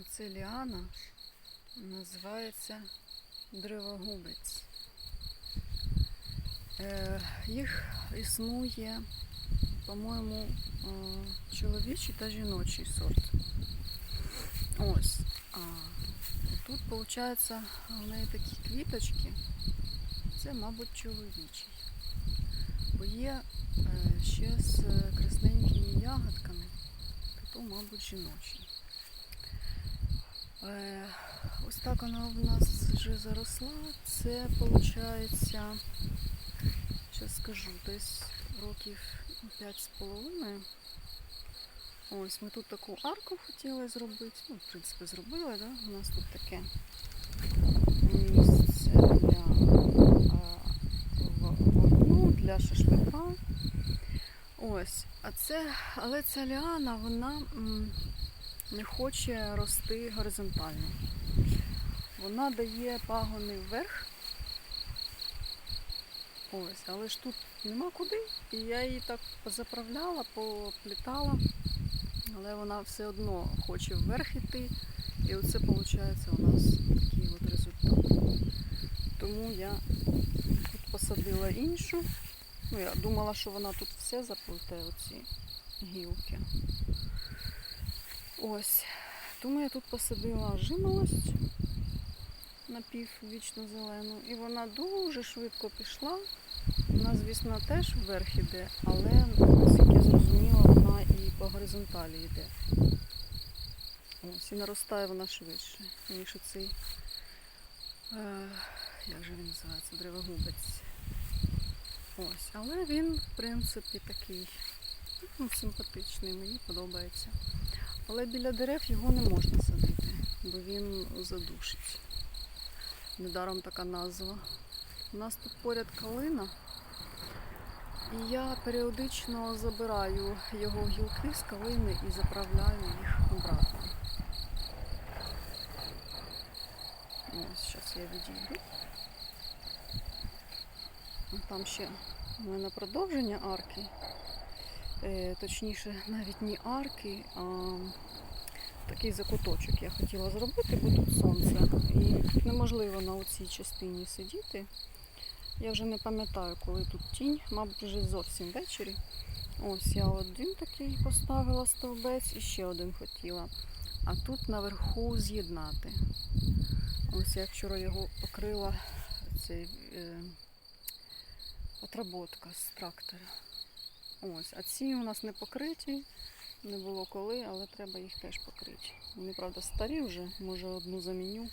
Оце ліана називається древогубець. Е, їх існує, по-моєму, е, чоловічий та жіночий сорт. Ось. А тут, виходить, в неї такі квіточки. Це, мабуть, чоловічий. Бо є е, ще з красненькими ягодками, то мабуть, жіночий. Е, Ось так вона в нас вже заросла. Це виходить, зараз скажу, десь років 5 з половиною. Ось ми тут таку арку хотіли зробити. Ну, в принципі, зробили, да? У нас тут таке місце для а, для шашлика. Ось. А це, але ця ліана, вона не хоче рости горизонтально. Вона дає пагони вверх. Ось, але ж тут нема куди. І я її так позаправляла, поплітала, але вона все одно хоче вверх іти. І оце виходить у нас такий от результат. Тому я тут посадила іншу. Ну, я думала, що вона тут все заплете, оці гілки. Ось. Тому я тут посадила жимолость напіввічно зелену. І вона дуже швидко пішла. Вона, звісно, теж вверх іде, але, наскільки я зрозуміла, вона і по горизонталі йде. Ось, і наростає вона швидше, ніж оцей, е, як же він називається, древогубець. Ось, але він, в принципі, такий ну, симпатичний, мені подобається. Але біля дерев його не можна садити, бо він задушить. Недаром така назва. У нас тут поряд калина. І я періодично забираю його гілки з калини і заправляю їх обратно. Ось зараз я відійду. Там ще у мене продовження арки. Е, точніше, навіть не арки, а такий закуточок я хотіла зробити, бо тут сонце. І неможливо на цій частині сидіти. Я вже не пам'ятаю, коли тут тінь, мабуть, вже зовсім ввечері. Ось я один такий поставила стовбець і ще один хотіла. А тут наверху з'єднати. Ось я вчора його покрила цей е, отработка з трактора. Ось, а ці у нас не покриті, не було коли, але треба їх теж покрити. Вони, правда, старі вже, може одну заміню.